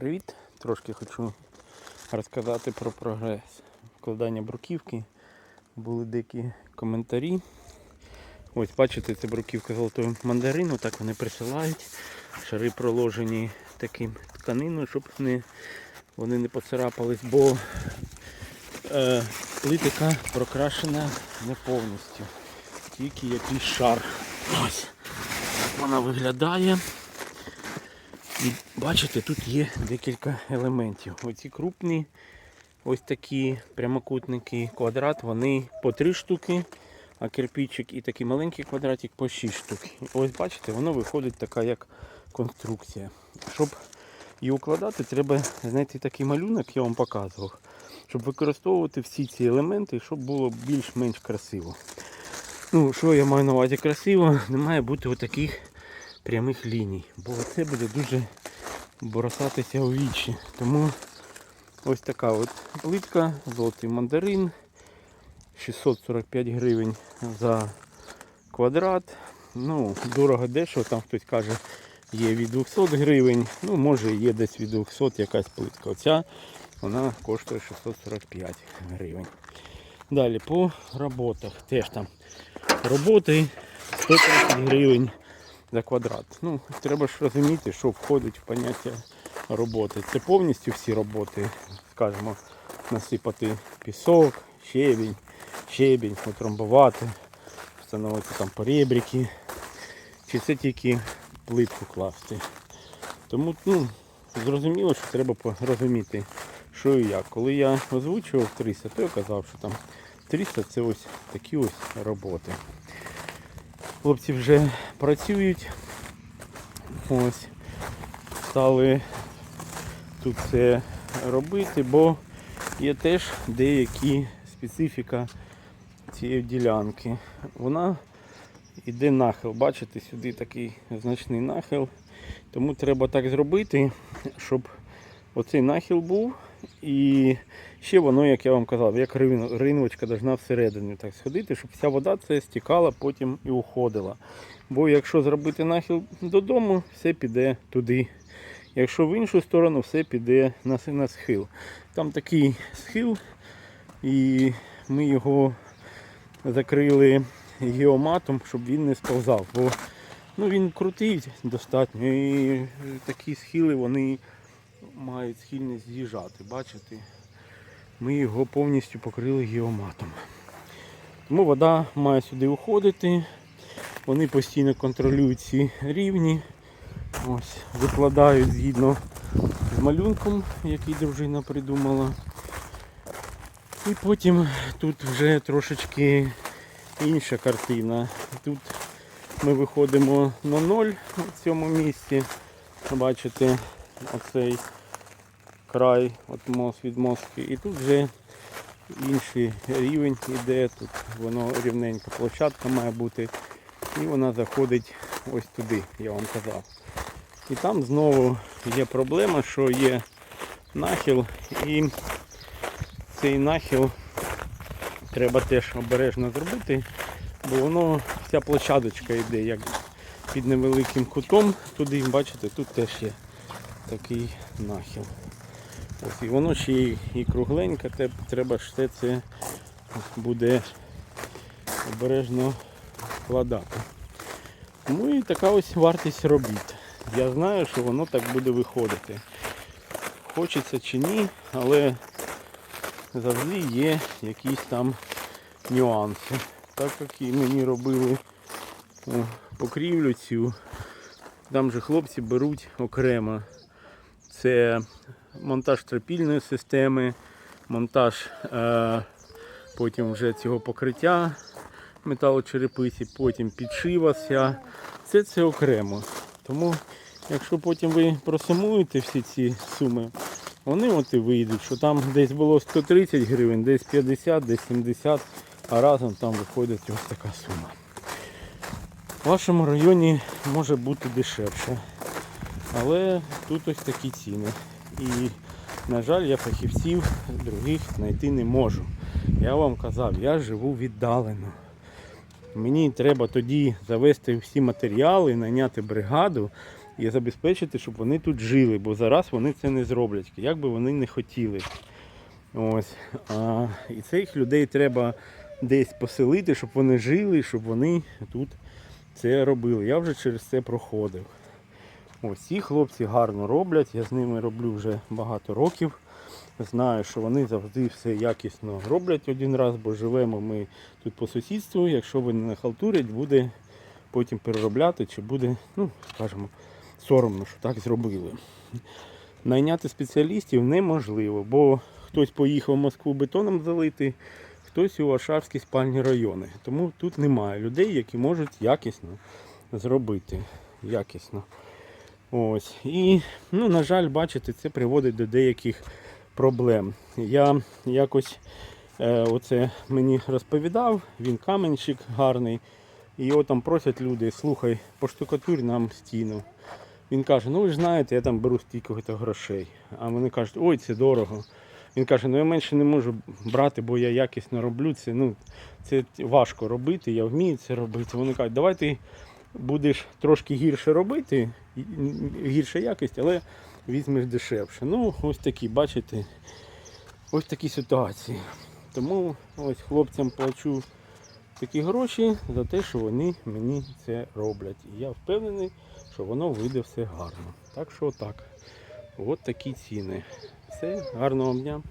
привіт! Трошки хочу розказати про прогрес вкладання бруківки. Були деякі коментарі. Ось бачите, це бруківка золотого мандарину, так вони присилають. Шари проложені таким тканиною, щоб не, вони не поцарапались, бо е, плитика прокрашена не повністю. Тільки якийсь шар. Ось. Так вона виглядає. І бачите, тут є декілька елементів. Оці крупні, ось такі прямокутники, квадрат, вони по три штуки, а кирпичик і такий маленький квадратик по 6 штук. Ось бачите, воно виходить така як конструкція. Щоб її укладати, треба знайти такий малюнок, я вам показував, щоб використовувати всі ці елементи, щоб було більш-менш красиво. Ну, що я маю на увазі красиво, не має бути отаких прямих ліній, бо це буде дуже бросатися у вічі. Тому ось така от плитка, золотий мандарин, 645 гривень за квадрат. Ну, дорого дешево, там хтось каже, є від 200 гривень, ну може є десь від 200 якась плитка. Оця вона коштує 645 гривень. Далі по роботах. Теж там роботи 130 гривень за квадрат. Ну, треба ж розуміти, що входить в поняття роботи. Це повністю всі роботи, скажімо, насипати пісок, щебінь, щебінь, утрамбувати, встановити там поребрики. Чи це тільки плитку класти. Тому ну, зрозуміло, що треба розуміти, що і як. Коли я озвучував 300, то я казав, що там 300 це ось такі ось роботи. Хлопці вже працюють. Ось. Стали тут це робити, бо є теж деякі специфіка цієї ділянки. Вона йде нахил. Бачите, сюди такий значний нахил. Тому треба так зробити, щоб оцей нахил був. І ще воно, як я вам казав, як рин- ринвочка должна всередину так сходити, щоб вся вода це стікала потім і уходила. Бо якщо зробити нахил додому, все піде туди. Якщо в іншу сторону, все піде на схил. Там такий схил, і ми його закрили геоматом, щоб він не сповзав. Бо ну, він крутий достатньо. І такі схили вони мають схильність з'їжджати. Бачите? Ми його повністю покрили геоматом. Тому вода має сюди уходити. Вони постійно контролюють ці рівні. Ось, викладають згідно з малюнком, який дружина придумала. І потім тут вже трошечки інша картина. Тут ми виходимо на ноль в цьому місці. Бачите, оцей край от мост від мостки. І тут вже інший рівень іде. Тут воно рівненька площадка має бути. І вона заходить ось туди, я вам казав. І там знову є проблема, що є нахил і цей нахил треба теж обережно зробити, бо воно вся площадочка йде як під невеликим кутом. Туди, бачите, тут теж є такий нахил. Ось, і воно ще і, і кругленьке, треба все це буде обережно вкладати. Ну і така ось вартість робіт. Я знаю, що воно так буде виходити. Хочеться чи ні, але завжди є якісь там нюанси. Так як і мені робили покрівлю цю, там же хлопці беруть окремо. Це монтаж трапільної системи, монтаж е, потім вже цього покриття металочерепиці, потім підшива вся. Це це окремо. Тому якщо потім ви просумуєте всі ці суми, вони от і вийдуть, що там десь було 130 гривень, десь 50, десь 70, а разом там виходить ось така сума. В вашому районі може бути дешевше. Але тут ось такі ціни. І, на жаль, я фахівців других знайти не можу. Я вам казав, я живу віддалено. Мені треба тоді завести всі матеріали, найняти бригаду і забезпечити, щоб вони тут жили, бо зараз вони це не зроблять, як би вони не хотіли. Ось. А, і цих людей треба десь поселити, щоб вони жили, щоб вони тут це робили. Я вже через це проходив. Ось ці хлопці гарно роблять, я з ними роблю вже багато років. Знаю, що вони завжди все якісно роблять один раз, бо живемо ми тут по сусідству. Якщо вони не халтурять, буде потім переробляти, чи буде, ну, скажімо, соромно, що так зробили. Найняти спеціалістів неможливо, бо хтось поїхав в Москву бетоном залити, хтось у Варшавські спальні райони. Тому тут немає людей, які можуть якісно зробити. Якісно. Ось. І, ну, на жаль, бачите, це приводить до деяких проблем. Я якось е, оце мені розповідав, він каменщик гарний. І його там просять люди, слухай, поштукатурь нам стіну. Він каже, ну ви ж знаєте, я там беру стільки грошей. А вони кажуть, ой, це дорого. Він каже, ну я менше не можу брати, бо я якісно роблю це. Ну, це важко робити, я вмію це робити. Вони кажуть, давай ти будеш трошки гірше робити, гірша якість, але візьмеш дешевше. Ну, ось такі, бачите, ось такі ситуації. Тому ось хлопцям плачу такі гроші за те, що вони мені це роблять. І я впевнений, що воно вийде все гарно. Так що так. От такі ціни. Все, гарного дня.